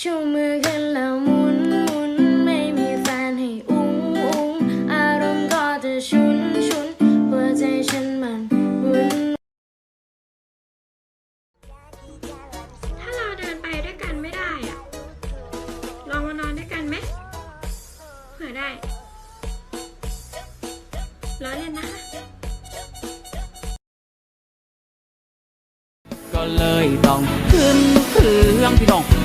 ชูมือกันแล้วหมุนหมุนไม่มีแฟนให้อุ้งอุ้งอารมณ์ก็จะชุนชุนหัวใจฉันมันวุ่นถ้าเราเดินไปด้วยกันไม่ได้อะลองมานอนด้วยกันไหมเผื่อได้ล้อเล่นนะคะก็เลยต้องขึ้นเครื่องพี่น้องแต่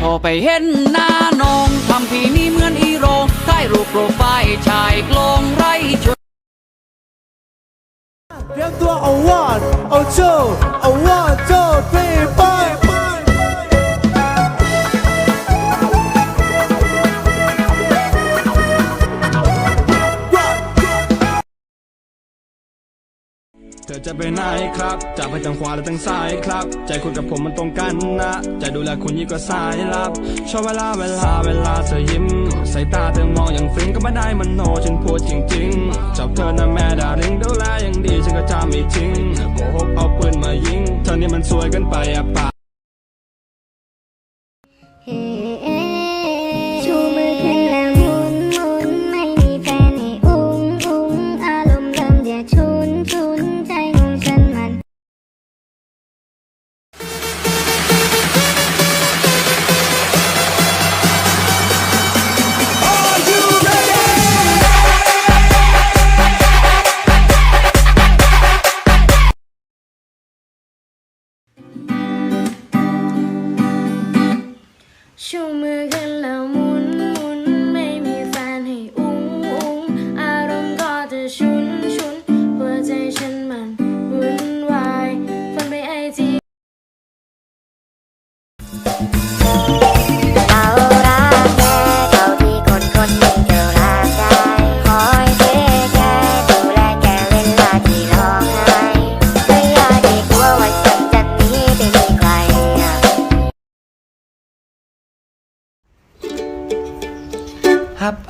พอไปเห็นหน้าน้องทำพี่นี่เหมือนอีโรงถ่ายรูปโปรไฟล์ชายกลงไรชวนเตรียมตัวเอาวอดเอาโชว์เอาวอดโชว์ท เธอจะไปไหนครับจะไปทางขวาหรือทางซ้ายครับ ใจคุณกับผมมันตรงกันนะจะดูแลคุณยิ่งกว่าสายลับ ชอบเวลาเวลาเวลาเธอยิ้มสายตาเธอมองอย่างฟินก็ไม่ได้มันโนฉันพูดจริงๆชอบเธอนะแม่ดาริงดูแลอย่างดีฉันก็จำไม่ทิ้งโกหกเอาปืนมายิง เธอนี่มันสวยเกันไปอะปะ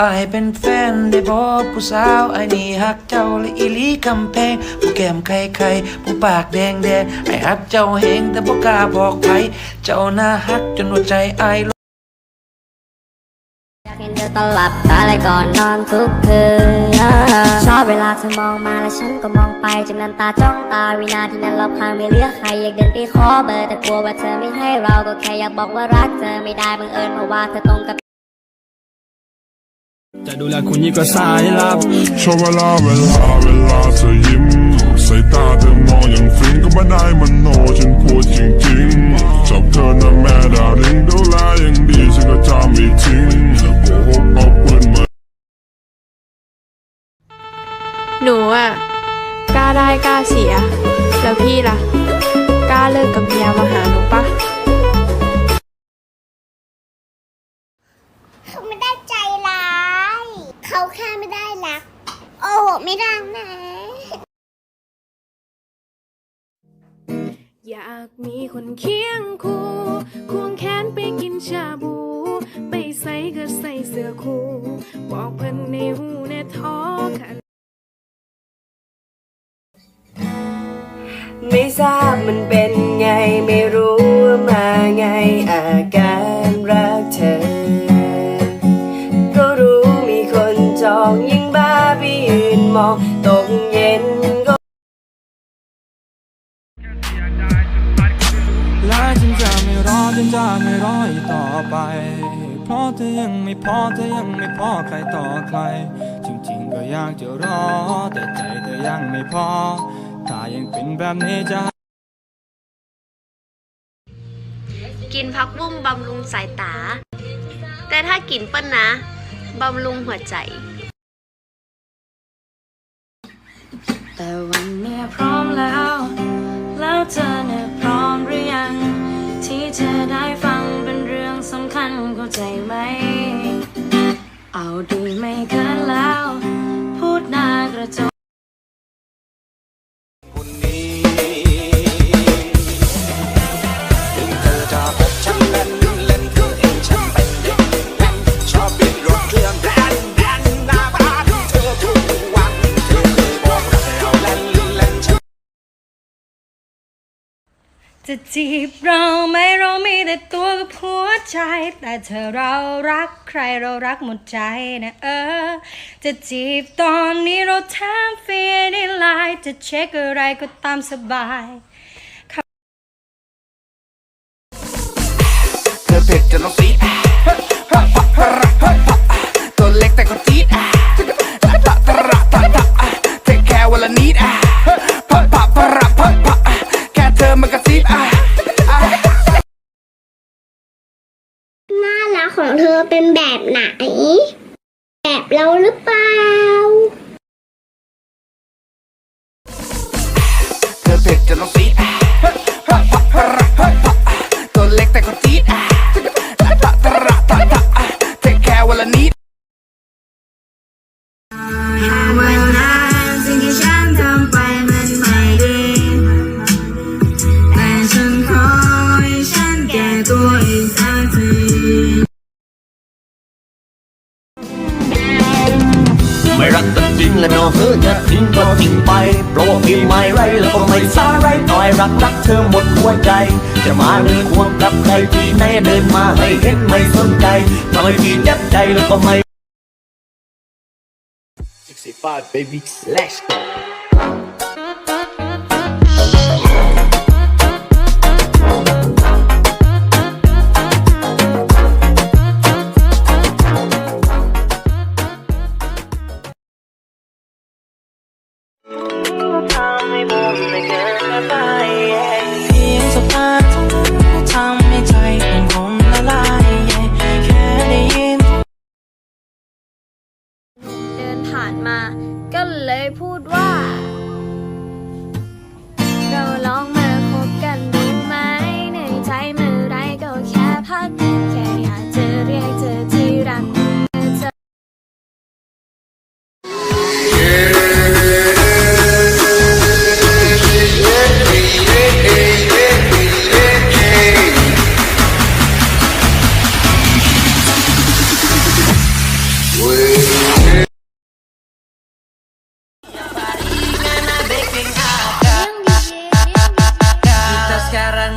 อายเป็นแฟนได้บอผู้สาวไอ้ายนี่ฮักเจ้าและอีหลีคำแพง ผู้แก้มไข่ไข่ผู้ปากแดงแดงไอ้ายฮักเจ้าเฮงแต่บ่กล้าบอกไผเจ้าน่าฮักจนหัวใจอายอยากเห็นเธอตอนหลับตาและก่อนนอนทุกคืนชอบเวลาเธอมองมาและฉันก็มองไปจนน้ำตาจ้องตาวินาทีนั้นรอบข้างไม่เหลือใครอยากเดินไปขอเบอร์แต่กลัวว่าเธอไม่ให้เราก็แค่อยากบอกว่ารักเธอไม่ได้บังเอิญเพราะว่าเธอตรงกับ จะดูแลคุณยิ่งกว่าสายลับชอบเวลาเวลาเวลาเธอยิ้มสายตาเธอมองอย่างฟินก็ไม่ได้มันโนฉันพูดจริงๆชอบเธอนะแม่ดาริงดูแลอย่างดีฉันก็จำไม่ทิ้งโกหกเอาปืนมาหนูอะกล้าได้กล้าเสีย แล้วพี่ล่ะ กล้าเลิกกับเมียมาหาหนูปะ โอ้ไม่ได้นะ อยากมีคนเคียงคู่ ควงแขนไปกินชาบู ไปใส่ก็ใส่เสื้อคู่ บอกเพิ่นในหูในท้อคันไม่ทราบมันเป็นไงไม่รู้ องตกเย็นก็และฉันจะไม่รอฉันจะไม่รออีกต่อไป เพราะเธอยังไม่พอเธอยังไม่พอใครต่อใคร จริงๆก็อยากจะรอ แต่ใจเธอยังไม่พอ ถ้ายังเป็นแบบนี้จะกินพักบุ้งบำรุงสายตา แต่ถ้ากินเปิ้ลนะ บำรุงหัวใจ แต่วันนี้พร้อมแล้ว แล้วเธอเนี่ยพร้อมหรือยัง ที่จะได้ฟังเป็นเรื่องสำคัญเข้าใจไหม เอาดีไม่เกินแล้ว พูดหน้ากระจ จะจีบเราไหม่เรามีแต่ตัวกับหัวใจ แต่เธอเรารักใครเรารักหมดใจนะเออ จะจีบตอนนี้เราทำเฟียในไลน์จะเช็คอะไรก็ตามสบายเธอเผ็ดจะต้องซีด ของเธอเป็นแบบไหน แบบเราหรือเปล่า เธอเผ็ดจนต้องซีด และนอเธอจะทิ้งก็ทิ้งไปโปรพี่ไม่ไรแล้วก็ไม่สาไรต่อยรักรักเธอหมดหัวใจ จะมาเดินควงกับใครที่ไหนเดินมาให้เห็นไม่สนใจทำให้พี่เจ็บใจแล้วก็ไม่65 baby let's go